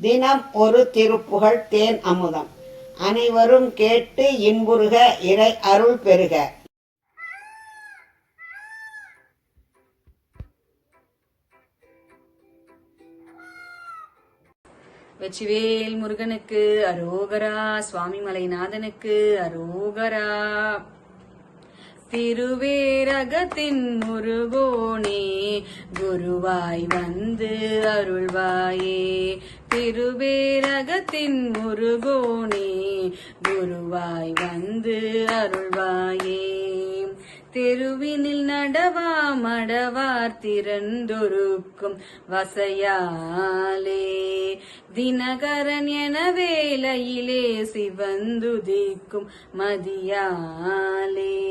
தினம் ஒரு திருப்புகழ் தேன் அமுதம். அனைவரும் கேட்டு இன்புறுக இறை அருள் பெறுக. வெற்றிவேல் முருகனுக்கு அரோகரா சுவாமி மலைநாதனுக்கு அரோகரா. திருவேரகத்தின் முருகோனே குருவாய் வந்து அருள்வாயே. திருவேரகத்தின் முருகோனே குருவாய் வந்து அருள்வாயே. தெருவினில் நடவா மடவார் திறந்தொருக்கும் வசையாலே. தினகரன் என வேலையிலே சிவந்துதிக்கும் மதியாலே.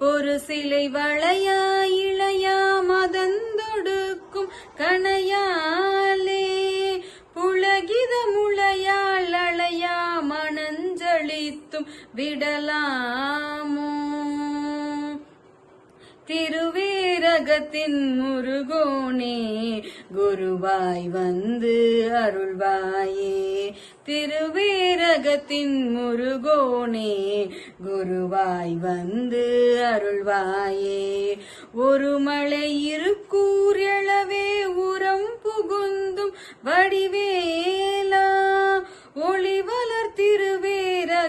பொறு சிலை வளையா இளையா மதந்தொடுக்கும் கணையா சித்தும் விடலாமோ? திருவீரகத்தின் முருகோனே குருவாய் வந்து அருள்வாயே. திருவீரகத்தின் முருகோனே குருவாய் வந்து அருள்வாயே. ஒரு மலை இருக்கூர் எழவே உரம் புகுந்தும் வடிவே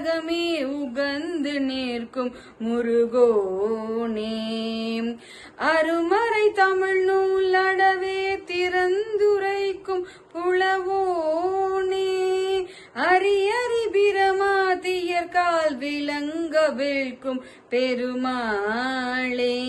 உலகமே உகந்து நிற்கும் முருகோனே. அருமறை தமிழ் நூலடவே திறந்துரைக்கும் புலவோனே. அரியறி பிரமாதியற்கால் விளங்க விழ்க்கும் பெருமாளே.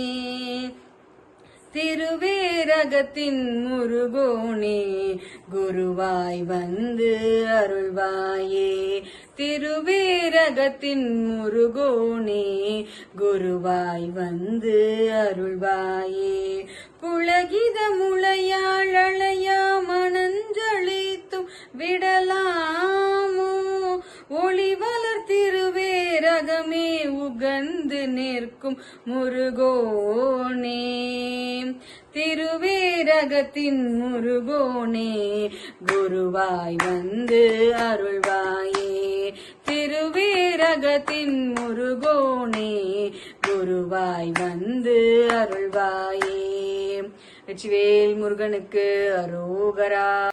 திருவேரகத்தின் முருகோனே குருவாய் வந்து அருள்வாயே. திருவேரகத்தின் முருகோனே குருவாய் வந்து அருள்வாயே. புலகித முளையாள் அழையா மணஞ்சளித்தும் விடலாமோ? ஒளி வளர் திருவேரகமே உகந்து நிற்கும் முருகோனே. திருவேரகத்தின் முருகோனே குருவாய் வந்து அருள்வாயே. உலகத்தின் முருகோனே குருவாய் வந்து அருள்வாயே. வெற்றிவேல் முருகனுக்கு அரோகரா.